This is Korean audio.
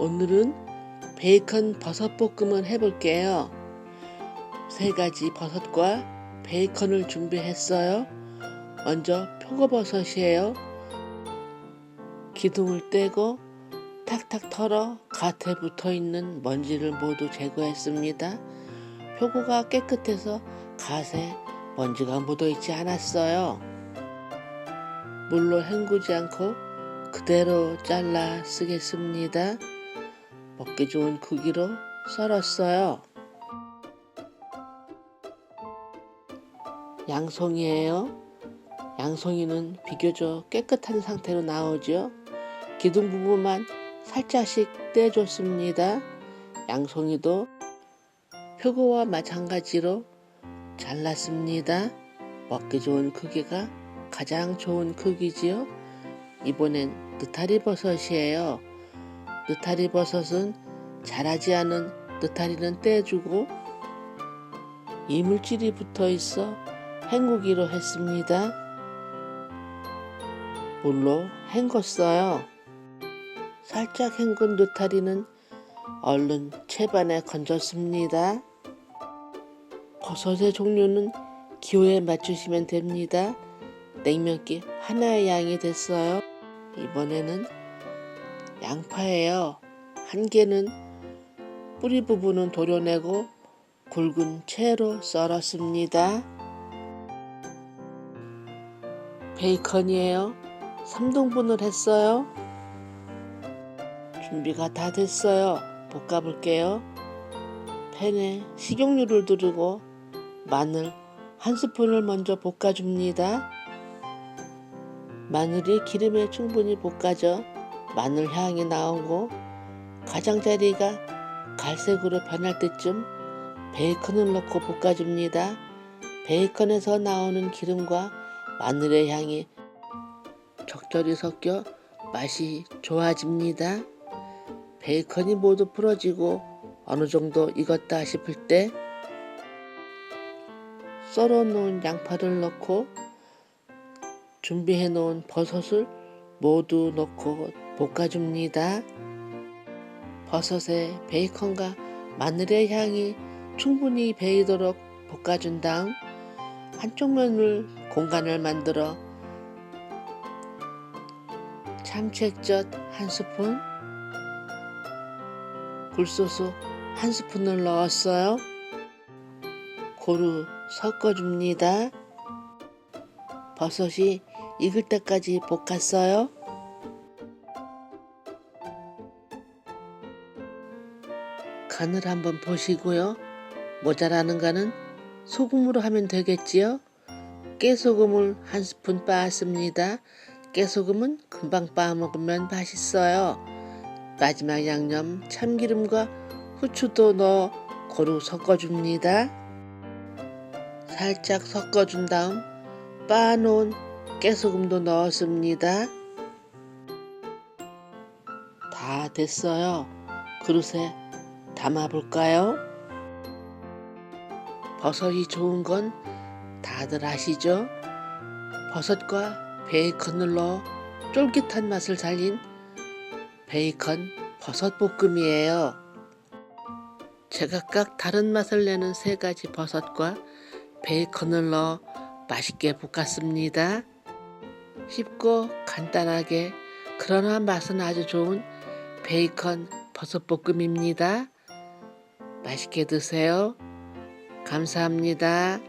오늘은 베이컨 버섯 볶음을 해볼게요. 세 가지 버섯과 베이컨을 준비했어요. 먼저 표고버섯이에요. 기둥을 떼고 탁탁 털어 갓에 붙어 있는 먼지를 모두 제거했습니다. 표고가 깨끗해서 갓에 먼지가 묻어 있지 않았어요. 물로 헹구지 않고 그대로 잘라 쓰겠습니다. 먹기 좋은 크기로 썰었어요. 양송이에요. 양송이는 비교적 깨끗한 상태로 나오죠. 기둥 부분만 살짝씩 떼줬습니다. 양송이도 표고와 마찬가지로 잘랐습니다. 먹기 좋은 크기가 가장 좋은 크기지요. 이번엔 느타리 버섯이에요. 느타리 버섯은 자라지 않은 느타리는 떼주고 이물질이 붙어 있어 헹구기로 했습니다. 물로 헹궜어요. 살짝 헹군 느타리는 얼른 채반에 건졌습니다. 버섯의 종류는 기호에 맞추시면 됩니다. 냉면기 하나의 양이 됐어요. 이번에는 양파예요. 한 개는 뿌리 부분은 도려내고 굵은 채로 썰었습니다. 베이컨이에요. 3등분을 했어요. 준비가 다 됐어요. 볶아볼게요. 팬에 식용유를 두르고 마늘 한 스푼을 먼저 볶아줍니다. 마늘이 기름에 충분히 볶아져 마늘 향이 나오고 가장자리가 갈색으로 변할 때쯤 베이컨을 넣고 볶아줍니다. 베이컨에서 나오는 기름과 마늘의 향이 적절히 섞여 맛이 좋아집니다. 베이컨이 모두 풀어지고 어느 정도 익었다 싶을 때 썰어 놓은 양파를 넣고 준비해 놓은 버섯을 모두 넣고 볶아줍니다. 버섯에 베이컨과 마늘의 향이 충분히 배이도록 볶아준 다음 한쪽 면을 공간을 만들어 참치액젓 한 스푼, 굴소스 한 스푼을 넣었어요. 고루 섞어줍니다. 버섯이 익을 때까지 볶았어요. 간을 한번 보시고요. 모자라는가는 소금으로 하면 되겠지요. 깨소금을 한 스푼 빻았습니다. 깨소금은 금방 빻아 먹으면 맛있어요. 마지막 양념 참기름과 후추도 넣어 고루 섞어줍니다. 살짝 섞어준 다음 빻아놓은 깨소금도 넣었습니다. 다 됐어요. 그릇에 담아볼까요? 버섯이 좋은 건 다들 아시죠? 버섯과 베이컨을 넣어 쫄깃한 맛을 살린 베이컨 버섯 볶음이에요. 제각각 다른 맛을 내는 세 가지 버섯과 베이컨을 넣어 맛있게 볶았습니다. 쉽고 간단하게 그러나 맛은 아주 좋은 베이컨 버섯 볶음입니다. 맛있게 드세요. 감사합니다.